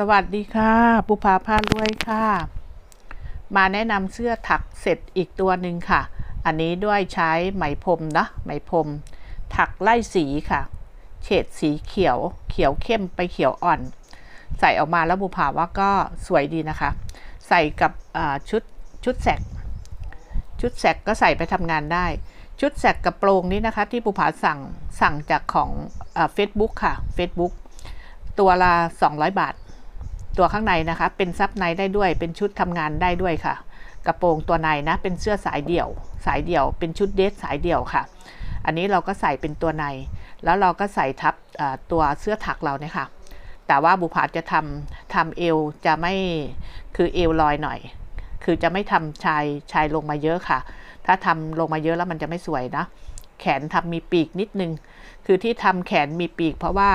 สวัสดีค่ะปุภาพารวยค่ะ มาแนะนำเสื้อถักเสร็จอีกตัวหนึ่งค่ะ อันนี้ด้วยใช้ไหมพรมนะไหมพรม ถักไล่สีค่ะ เฉดสีเขียว เขียวเข้มไปเขียวอ่อน ใส่ออกมาแล้วบุภาว่าก็สวยดีนะคะ ใส่กับชุดชุดแสกชุดแสกก็ใส่ไปทำงานได้ ชุดแสกกระโปรงนี้นะคะ ที่ปุภาสั่งสั่งจากของเฟซบุ๊กค่ะ Facebook ตัวละ 200 บาท ตัวข้างในนะคะ เป็นซับในได้ด้วย เป็นชุดทำงานได้ด้วยค่ะ กระโปรงตัวในนะ เป็นเสื้อสายเดี่ยว สายเดี่ยว เป็นชุดเดรสสายเดี่ยวค่ะ อันนี้เราก็ใส่เป็นตัวใน แล้วเราก็ใส่ทับตัวเสื้อถักเราเนี่ยค่ะ แต่ว่าบุภาจะทำทำเอวจะไม่คือเอวลอยหน่อย คือจะไม่ทำชายชายลงมาเยอะค่ะ ถ้าทำลงมาเยอะแล้วมันจะไม่สวยนะ แขนทำมีปีกนิดนึง คือที่ทำแขนมีปีก เพราะว่า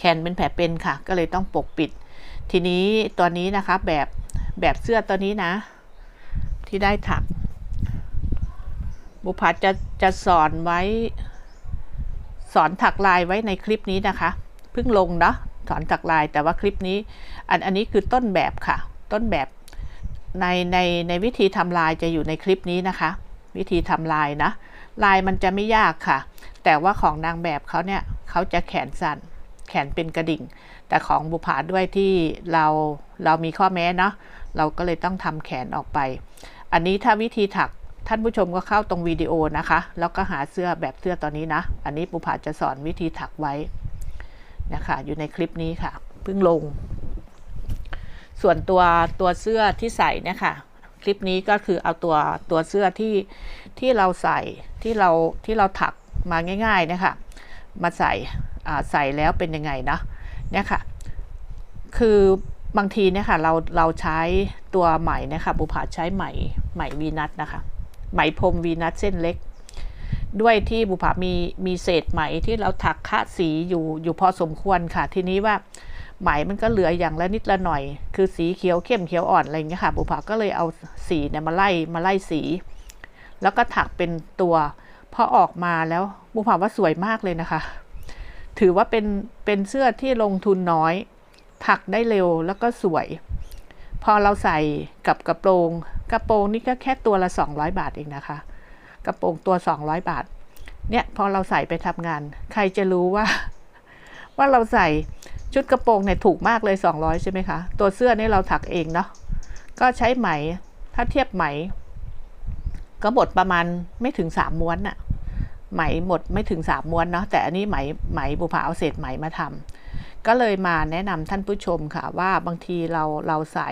แขนเป็นแผลเป็นค่ะ ก็เลยต้องปกปิด ทีนี้ตัวนี้นะคะแบบแบบเสื้อตัวนี้นะ ที่ได้ถัก บุพัดจะจะสอนไว้ สอนถักลายไว้ในคลิปนี้นะคะเพิ่งลงเนาะสอนถักลายแต่ว่าคลิปนี้ อันอันนี้คือต้นแบบค่ะ ต้นแบบในในในวิธีทำลายจะอยู่ในคลิปนี้นะคะ วิธีทำลายนะ ลายมันจะไม่ยากค่ะ แต่ว่าของนางแบบเขาเนี่ยเขาจะแขนสั้น แขนเป็นกระดิ่ง แต่ของบุภาด้วยที่เราเรามีข้อแม้เนาะเราก็เลยต้องทำแขนออกไป อันนี้ถ้าวิธีถักท่านผู้ชมก็เข้าตรงวิดีโอนะคะ แล้วก็หาเสื้อแบบเสื้อตอนนี้นะ อันนี้บุภาจะสอนวิธีถักไว้นะคะ อยู่ในคลิปนี้ค่ะ เพิ่งลง ส่วนตัวตัวเสื้อที่ใส่เนี่ยค่ะคลิปนี้ก็คือเอาตัวตัวเสื้อที่ที่เราใส่ที่เราที่เราถักมาง่ายๆนี่ยค่ะมาใส่ ใส่แล้วเป็นยังไงนะเนี่ยค่ะ คือบางทีเนี่ยค่ะเราเราใช้ตัวไหมนี่ยค่ะบุภาใช้ไหมไหมวีนัทนะคะ ไหมพรมวีนัทเส้นเล็ก ด้วยที่บุภามีมีเศษไหมที่เราถักคะสีอยู่อยู่พอสมควรค่ะ ทีนี้ว่าไหมมันก็เหลืออย่างละนิดละหน่อย คือสีเขียวเข้มเขียวอ่อนอะไรเงี้ยค่ะบุภาก็เลยเอาสีเนี่ยมาไล่มาไล่สี แล้วก็ถักเป็นตัวพอออกมาแล้วบุภาว่าสวยมากเลยนะคะ ถือว่าเป็นเป็นเสื้อที่ลงทุนน้อย ถักได้เร็วแล้วก็สวย พอเราใส่กับกระโปรง กระโปรงนี่ก็แค่ตัวละ 200 บาทเองนะคะ กระโปรงตัว 200 บาท เนี่ยพอเราใส่ไปทำงาน ใครจะรู้ว่า ว่าเราใส่ชุดกระโปรงเนี่ยถูกมากเลย 200 ใช่ไหมคะ ตัวเสื้อนี่เราถักเองเนาะ ก็ใช้ไหม ถ้าเทียบไหม ก็หมดประมาณไม่ถึงสามม้วนน่ะ ไหมหมดไม่ถึงสามม้วนเนาะแต่อันนี้ไหมไหมบุภาเอาเศษไหมมาทำก็เลยมาแนะนำท่านผู้ชมค่ะว่าบางทีเราเราใส่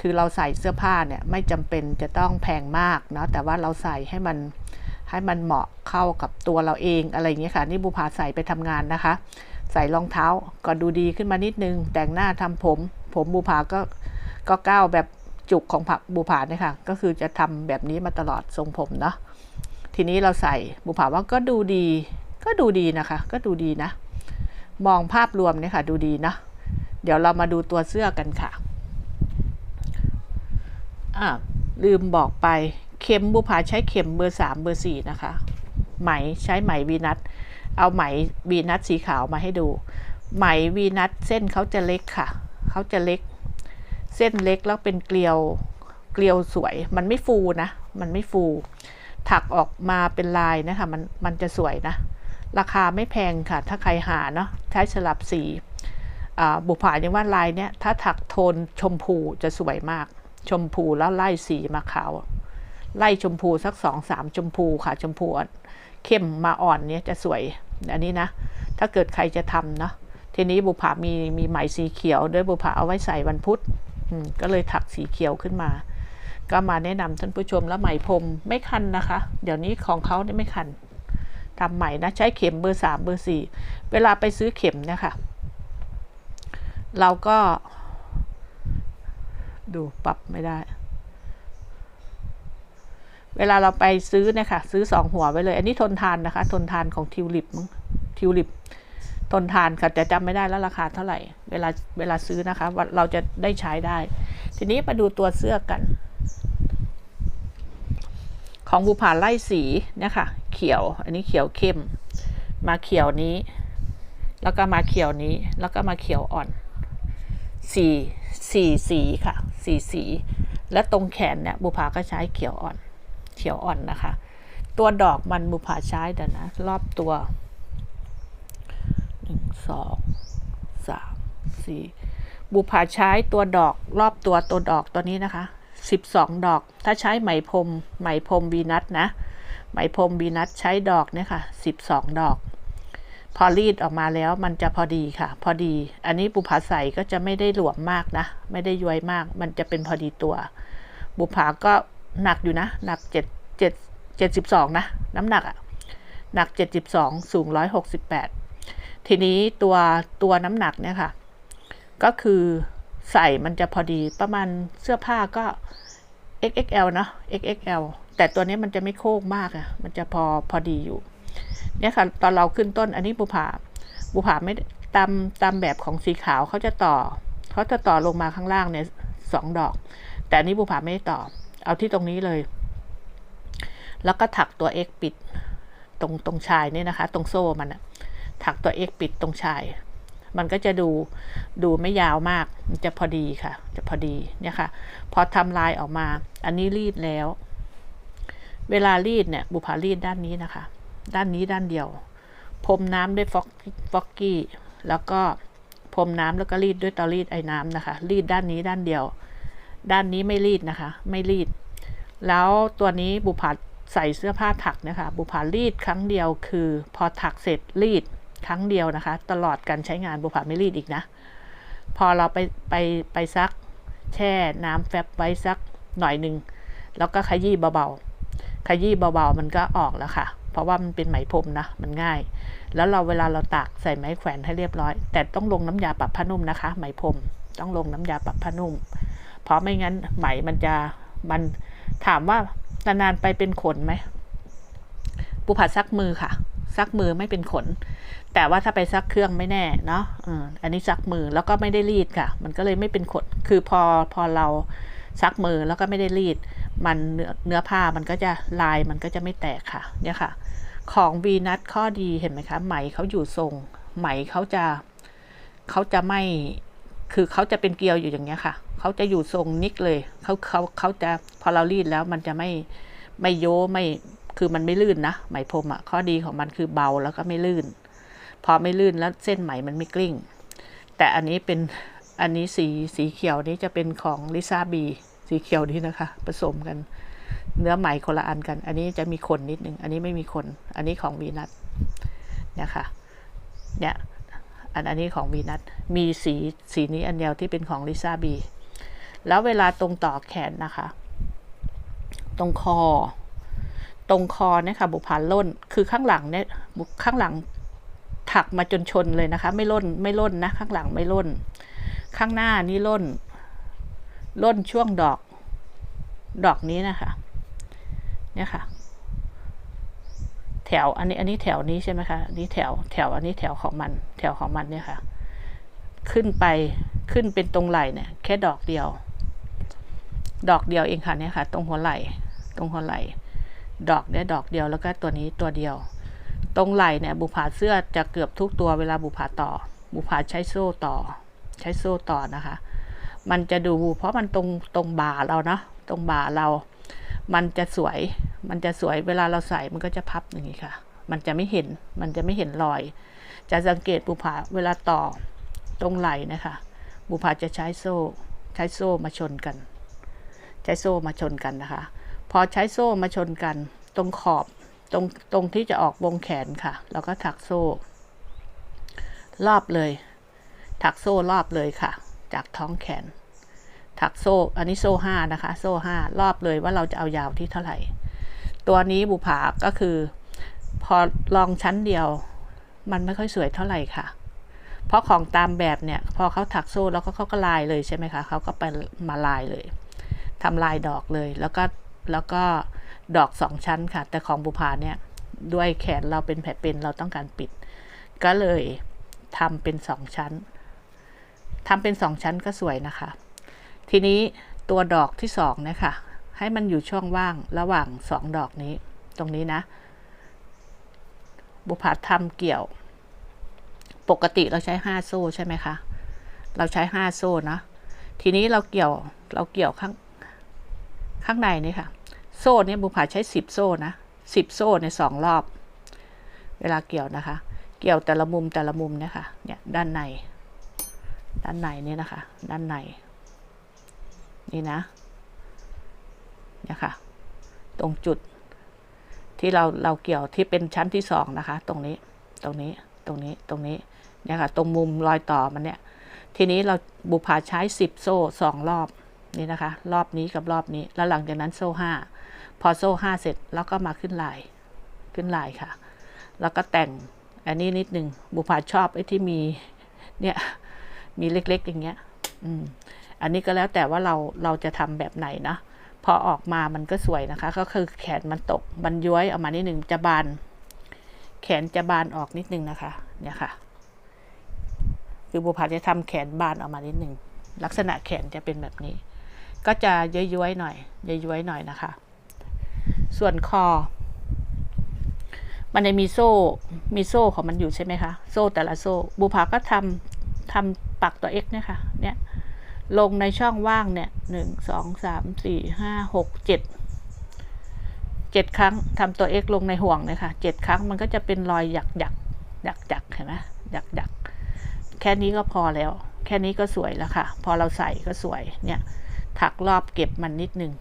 คือเราใส่เสื้อผ้าเนี่ยไม่จำเป็นจะต้องแพงมากเนาะแต่ว่าเราใส่ให้มันให้มันเหมาะเข้ากับตัวเราเองอะไรอย่างเงี้ยค่ะนี่บุภาใส่ไปทำงานนะคะ ใส่รองเท้าก็ดูดีขึ้นมานิดนึง แต่งหน้าทำผม ผมบุภาก็ก็ก้าวแบบจุกของผักบุภาเนี่ยค่ะก็คือจะทำแบบนี้มาตลอดทรงผมเนาะ ทีนี้เราใส่บุภาว่าก็ดูดี ก็ดูดีนะคะ ก็ดูดีนะ มองภาพรวมเนี่ยค่ะ ดูดีนะเดี๋ยวเรามาดูตัวเสื้อกันค่ะอ่าลืมบอกไปเข็มบุภาใช้เข็มเบอร์สามเบอร์สี่นะคะ ไหมใช้ไหมวีนัทเอาไหมวีนัทสีขาวมาให้ดู ไหมวีนัทเส้นเขาจะเล็กค่ะเขาจะเล็ก เส้นเล็กแล้วเป็นเกลียวเกลียวสวย มันไม่ฟูนะ มันไม่ฟู ถักออกมาเป็นลายนะคะมันมันจะสวยนะ ราคาไม่แพงค่ะ ถ้าใครหาเนาะใช้สลับสีบุผายังว่าลายเนี้ยถ้าถักโทนชมพูจะสวยมาก ชมพูแล้วไล่สีมาขาว ไล่ชมพูสักสองสามชมพูค่ะชมพูอ่อนเข้มมาอ่อนเนี้ยจะสวยอันนี้นะ ถ้าเกิดใครจะทำเนาะทีนี้บุผามีมีไหมสีเขียว ด้วยบุผาเอาไว้ใส่วันพุธก็เลยถักสีเขียวขึ้นมา ก็มาแนะนำท่านผู้ชมแล้วไหมพรมไม่คันนะคะ เดี๋ยวนี้ของเขาเนี่ยไม่คันทำใหม่นะใช้เข็มเบอร์สามเบอร์สี่เวลาไปซื้อเข็มเนะคะเราก็ดูปรับไม่ได้ เวลาเราไปซื้อเนี่ยค่ะซื้อสองหัวไว้เลย อันนี้ทนทานนะคะ ทนทานของทิวลิปมั้งทิวลิปทนทานค่ะแต่จำไม่ได้แล้วราคาเท่าไหร่ เวลาเวลาซื้อนะคะว่าเราจะได้ใช้ได้ ทีนี้มาดูตัวเสื้อกัน ของบุผาไล่สีเนี่ยค่ะ เขียว อันนี้เขียวเข้ม มาเขียวนี้ แล้วก็มาเขียวนี้ แล้วก็มาเขียวอ่อนสี่สี่สีค่ะสี่สี และตรงแขนเนี่ยบุภาก็ใช้เขียวอ่อน เขียวอ่อนนะคะ ตัวดอกมันบุภาใช้เดี๋ยวนะ รอบตัวหนึ่งสองสามสี่บุภาใช้ตัวดอกรอบตัวตัวดอกตัวนี้นะคะ สิบสองดอก ถ้าใช้ไหมพรมไหมพรมวีนัทนะ ไหมพรมวีนัทใช้ดอกเนี่ยค่ะสิบสองดอก พอรีดออกมาแล้วมันจะพอดีค่ะ พอดี อันนี้บุภาใส่ก็จะไม่ได้หลวมมากนะ ไม่ได้ย้วยมาก มันจะเป็นพอดีตัว บุภาก็หนักอยู่นะ หนักเจ็ดเจ็ดเจ็ดสิบสองนะ น้ำหนักอะหนักเจ็ดสิบสองสูงร้อยหกสิบแปดทีนี้ตัวตัวน้ำหนักเนี่ยค่ะ ก็คือ ใส่มันจะพอดีประมาณเสื้อผ้าก็ XXL เนอะ XXL แต่ตัวนี้มันจะไม่โค้งมากอะมันจะพอพอดีอยู่ เนี่ยค่ะ ตอนเราขึ้นต้นอันนี้บุผาบุผาไม่ตามตามแบบของสีขาวเขาจะต่อเขาจะต่อลงมาข้างล่างเนี่ยสองดอก แต่อันนี้บุผาไม่ได้ต่อ เอาที่ตรงนี้เลย แล้วก็ถักตัว X ปิดตรงตรงชายเนี่ยนะคะ ตรงโซ่มันอะถักตัว X ปิดตรงชาย มันก็จะดูดูไม่ยาวมากมันจะพอดีค่ะ จะพอดีเนี่ยค่ะ พอทำลายออกมา อันนี้รีดแล้ว เวลารีดเนี่ยบุผารีดด้านนี้นะคะ ด้านนี้ด้านเดียวพรมน้ำด้วยฟอกฟอกกี้ แล้วก็พรมน้ำแล้วก็รีดด้วยเตารีดไอ้น้ำนะคะ รีดด้านนี้ด้านเดียว ด้านนี้ไม่รีดนะคะ ไม่รีด แล้วตัวนี้บุผาใส่เสื้อผ้าถักนะคะ บุผารีดครั้งเดียวคือ พอถักเสร็จรีด ครั้งเดียวนะคะ ตลอดการใช้งานบุผาไม่รีดอีกนะ พอเราไปไปไปซักแช่น้ำแฟบไว้สักหน่อยหนึ่งแล้วก็ขยี้เบาๆ ขยี้เบาๆ มันก็ออกแล้วค่ะ เพราะว่ามันเป็นไหมพรมนะ มันง่าย แล้วเราเวลาเราตากใส่ไม้แขวนให้เรียบร้อย แต่ต้องลงน้ำยาปรับผ้านุ่มนะคะ ไหมพรม ต้องลงน้ำยาปรับผ้านุ่ม เพราะไม่งั้นไหมมันจะ มันถามว่านานๆไปเป็นขนไหมปูผัดซักมือค่ะ ซักมือไม่เป็นขน แต่ว่าถ้าไปซักเครื่องไม่แน่เนาะอันนี้ซักมือแล้วก็ไม่ได้รีดค่ะ มันก็เลยไม่เป็นขน คือพอพอเราซักมือแล้วก็ไม่ได้รีด มันเนื้อเนื้อผ้ามันก็จะลายมันก็จะไม่แตกค่ะ เนี่ยค่ะ ของวีนัทข้อดีเห็นไหมคะ ไหมเขาอยู่ทรง ไหมเขาจะเขาจะไม่ คือเขาจะเป็นเกลียวอยู่อย่างเงี้ยค่ะ เขาจะอยู่ทรงนิกเลย เขาเขาเขาจะพอเรารีดแล้วมันจะไม่ไม่โยไม่ คือมันไม่ลื่นนะไหมพรมอะ่ะข้อดีของมันคือเบาแล้วก็ไม่ลื่น พอไม่ลื่นแล้วเส้นไหมมันไม่กลิ้ง แต่อันนี้เป็นอันนี้สีสีเขียวนี้จะเป็นของลิซ่าบีสีเขียวนี้นะคะ ผสมกัน เนื้อไหมคนละอันกัน อันนี้จะมีขนนิดนึง อันนี้ไม่มีขนอันนี้ของวีนัทเนี่ยค่ะเนี่ยอันอันนี้ของวีนัทมีสีสีนี้อันเดียวที่เป็นของลิซ่าบีแล้วเวลาตรงต่อแขนนะคะ ตรงคอ ตรงคอเนี่ยค่ะบุพานล่นคือข้างหลังเนี่ยข้างหลังถักมาจนชนเลยนะคะ ไม่ล่นไม่ล่นนะ ข้างหลังไม่ล่น ข้างหน้านี่ล่น ล่นช่วงดอก ดอกนี้นะคะ เนี่ยค่ะ แถวอันนี้อันนี้แถวนี้ใช่ไหมคะอันนี้แถวแถวอันนี้แถวของมัน แถวของมันเนี่ยค่ะ ขึ้นไปขึ้นเป็นตรงไหล่เนี่ย แค่ดอกเดียว ดอกเดียวเองค่ะเนี่ยค่ะ ตรงหัวไหล่ ตรงหัวไหล่ ดอกเนี่ยดอกเดียวแล้วก็ตัวนี้ตัวเดียว ตรงไหล่เนี่ยบุผาเสื้อจะเกือบทุกตัวเวลาบุผาต่อ บุผาใช้โซ่ต่อ ใช้โซ่ต่อนะคะ มันจะดูเพราะมันตรงตรงบ่าเราเนาะตรงบ่าเรา มันจะสวย มันจะสวยเวลาเราใส่มันก็จะพับอย่างนี้ค่ะ มันจะไม่เห็นมันจะไม่เห็นรอย จะสังเกตบุผาเวลาต่อตรงไหล่นะคะ บุผาจะใช้โซ่ ใช้โซ่มาชนกัน ใช้โซ่มาชนกันนะคะ พอใช้โซ่มาชนกัน ตรงขอบตรงตรงที่จะออกวงแขนค่ะ แล้วก็ถักโซ่ รอบเลย ถักโซ่รอบเลยค่ะ จากท้องแขน ถักโซ่ อันนี้โซ่ห้านะคะ โซ่ห้ารอบเลยว่าเราจะเอายาวที่เท่าไหร่ ตัวนี้บุผาก็คือ พอลองชั้นเดียว มันไม่ค่อยสวยเท่าไหร่ค่ะ เพราะของตามแบบเนี่ย พอเขาถักโซ่แล้วก็เขาก็ลายเลยใช่ไหมคะเขาก็ไปมาลายเลยทำลายดอกเลย แล้วก็ แล้วก็ดอกสองชั้นค่ะ แต่ของบุพาเนี่ยด้วยแขนเราเป็นแผลเป็นเราต้องการปิด ก็เลยทำเป็นสองชั้นทำเป็นสองชั้นก็สวยนะคะ ทีนี้ตัวดอกที่สองนะคะให้มันอยู่ช่องว่างระหว่างสองดอกนี้ ตรงนี้นะ บุพาทำเกี่ยว ปกติเราใช้ห้าโซ่ใช่ไหมคะ เราใช้ห้าโซ่นะทีนี้เราเกี่ยวเราเกี่ยวข้าง ข้างในนี่ค่ะ โซ่เนี่ยบุผาใช้สิบโซ่นะสิบโซ่ในสองรอบ เวลาเกี่ยวนะคะ เกี่ยวแต่ละมุมแต่ละมุมเนี่ยค่ะเนี่ยด้านใน ด้านในนี่นะคะ ด้านใน นี่นะเนี่ยค่ะ ตรงจุดที่เราเราเกี่ยวที่เป็นชั้นที่สองนะคะ ตรงนี้ตรงนี้ตรงนี้ตรงนี้เนี่ยค่ะ ตรงมุมรอยต่อมันเนี่ย ทีนี้เราบุพาใช้สิบโซ่สองรอบ นี่นะคะ รอบนี้กับรอบนี้ แล้วหลังจากนั้นโซ่ห้าพอโซ่ห้าเสร็จแล้วก็มาขึ้นลาย ขึ้นลายค่ะ แล้วก็แต่งอันนี้นิดหนึ่งบุพาชอบไอ้ที่มีเนี่ยมีเล็กๆอย่างเงี้ย อืม อันนี้ก็แล้วแต่ว่าเราเราจะทำแบบไหนนะพอออกมามันก็สวยนะคะ ก็คือแขนมันตกมันย้อยออกมานิดหนึ่งจะบาน แขนจะบานออกนิดนึงนะคะ เนี่ยค่ะ คือบุพาจะทำแขนบานออกมานิดหนึ่งลักษณะแขนจะเป็นแบบนี้ ก็จะย้อยๆหน่อยย้อยๆหน่อยนะคะ ส่วนคอ มันจะมีโซ่ มีโซ่ของมันอยู่ใช่ไหมคะ โซ่แต่ละโซ่ บุพาก็ทำทำปักตัว X เนี่ยค่ะ เนี่ย ลงในช่องว่างเนี่ยหนึ่งสองสามสี่ห้าหกเจ็ดเจ็ดครั้งทำตัว X ลงในห่วงเลยค่ะเจ็ดครั้งมันก็จะเป็นรอยหยักหยักหยักหยักเห็นไหมหยักหยักแค่นี้ก็พอแล้ว แค่นี้ก็สวยแล้วค่ะ พอเราใส่ก็สวยเนี่ย ถักรอบเก็บมันนิดนึง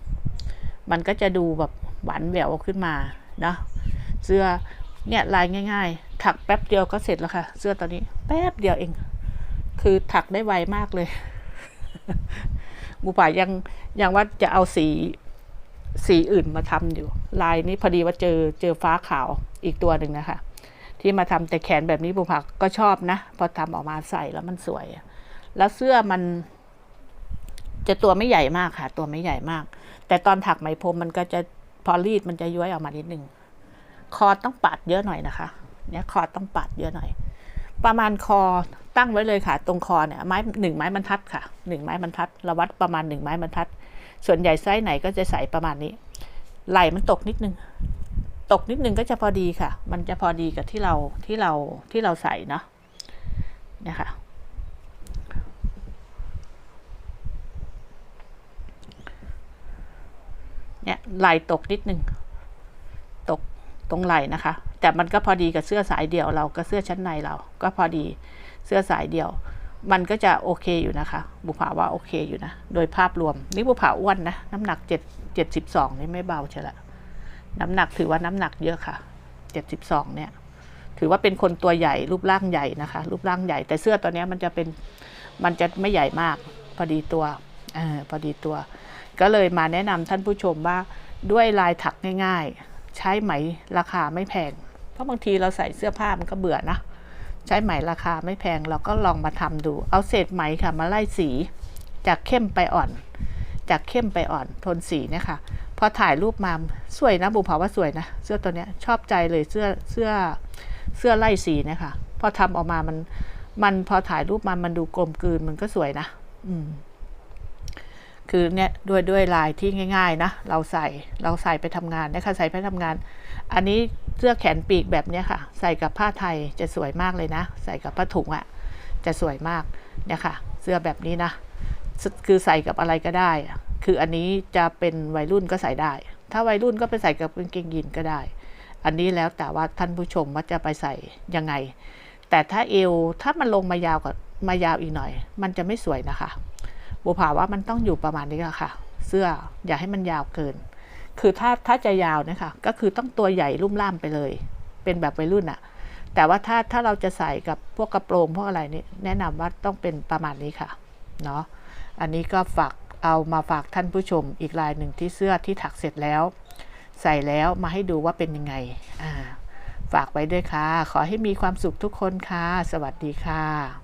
มันก็จะดูแบบหวานแหววขึ้นมาเนาะเสื้อเนี่ยลายง่าย ๆ ถักแป๊บเดียวก็เสร็จแล้วค่ะ เสื้อตัวนี้แป๊บเดียวเอง คือถักได้ไวมากเลยบูป่ายังยังว่าจะเอาสีสีอื่นมาทำอยู่ ลายนี้พอดีว่าเจอเจอฟ้าขาวอีกตัวหนึ่งนะคะ ที่มาทำแต่แขนแบบนี้บูป่าก็ชอบนะ พอทำออกมาใส่แล้วมันสวย แล้วเสื้อมัน จะตัวไม่ใหญ่มากค่ะ ตัวไม่ใหญ่มาก แต่ตอนถักไหมพรมมันก็จะพอรีดมันจะย้วยออกมานิดนึงคอต้องปัดเยอะหน่อยนะคะเนี่ยคอต้องปัดเยอะหน่อย ประมาณคอตั้งไว้เลยค่ะ ตรงคอเนี่ยไม้หนึ่งไม้บรรทัดค่ะหนึ่งไม้บรรทัดเราวัดประมาณหนึ่งไม้บรรทัด ส่วนใหญ่ไซส์ไหนก็จะใส่ประมาณนี้ ไหล่มันตกนิดนึง ตกนิดนึงก็จะพอดีค่ะ มันจะพอดีกับที่เราที่เราที่เราใส่เนาะเนี่ยค่ะ เนี่ยไหลตกนิดนึง ตกตรงไหลนะคะ แต่มันก็พอดีกับเสื้อสายเดี่ยวเรากับเสื้อชั้นในเราก็พอดีเสื้อสายเดี่ยว มันก็จะโอเคอยู่นะคะ บุภาว่าโอเคอยู่นะ โดยภาพรวม นี่บุภาอ้วนนะ น้ำหนักเจ็ดเจ็ดสิบสองนี่ไม่เบาใช่ละ น้ำหนักถือว่าน้ำหนักเยอะค่ะเจ็ดสิบสองเนี่ย ถือว่าเป็นคนตัวใหญ่รูปร่างใหญ่นะคะ รูปร่างใหญ่ แต่เสื้อตัวนี้มันจะเป็นมันจะไม่ใหญ่มาก พอดีตัวอพอดีตัว ก็เลยมาแนะนำท่านผู้ชมว่าด้วยลายถักง่ายๆ ใช้ไหมราคาไม่แพง เพราะบางทีเราใส่เสื้อผ้ามันก็เบื่อนะ ใช้ไหมราคาไม่แพงเราก็ลองมาทำดู เอาเศษไหมค่ะมาไล่สี จากเข้มไปอ่อน จากเข้มไปอ่อนโทนสีเนี่ยค่ะพอถ่ายรูปมาสวยนะบุภาว่าสวยนะ เสื้อตัวเนี้ยชอบใจเลยเสื้อเสื้อเสื้อไล่สีเนี่ยค่ะพอทำออกมามันมันพอถ่ายรูปมามันดูกลมกลืนมันก็สวยนะ อืม คือเนี่ยด้วยด้วยลายที่ง่าย ๆ นะ เราใส่เราใส่ไปทำงานนะคะใส่ไปทำงาน อันนี้เสื้อแขนปีกแบบเนี้ยค่ะ ใส่กับผ้าไทยจะสวยมากเลยนะ ใส่กับผ้าถุงอะ่ะจะสวยมากเนี่ยค่ะ เสื้อแบบนี้นะ คือใส่กับอะไรก็ได้ คืออันนี้จะเป็นวัยรุ่นก็ใส่ได้ ถ้าวัยรุ่นก็ไปใส่กับกางเกงยีนก็ได้ อันนี้แล้วแต่ว่าท่านผู้ชมว่าจะไปใส่ยังไง แต่ถ้าเอวถ้ามันลงมายาวกับมายาวอีกหน่อย มันจะไม่สวยนะคะ บัวผาว่ามันต้องอยู่ประมาณนี้แหละค่ะ เสื้ออย่าให้มันยาวเกิน คือถ้าถ้าจะยาวนะคะก็คือต้องตัวใหญ่ลุ่มล่ามไปเลย เป็นแบบวัยรุ่นอะแต่ว่าถ้าถ้าเราจะใส่กับพวกกระโปรงพวกอะไรนี่แนะนำว่าต้องเป็นประมาณนี้ค่ะเนาะอันนี้ก็ฝากเอามาฝากท่านผู้ชมอีกลายหนึ่งที่เสื้อที่ถักเสร็จแล้ว ใส่แล้วมาให้ดูว่าเป็นยังไงฝากไว้ด้วยค่ะ ขอให้มีความสุขทุกคนค่ะ สวัสดีค่ะ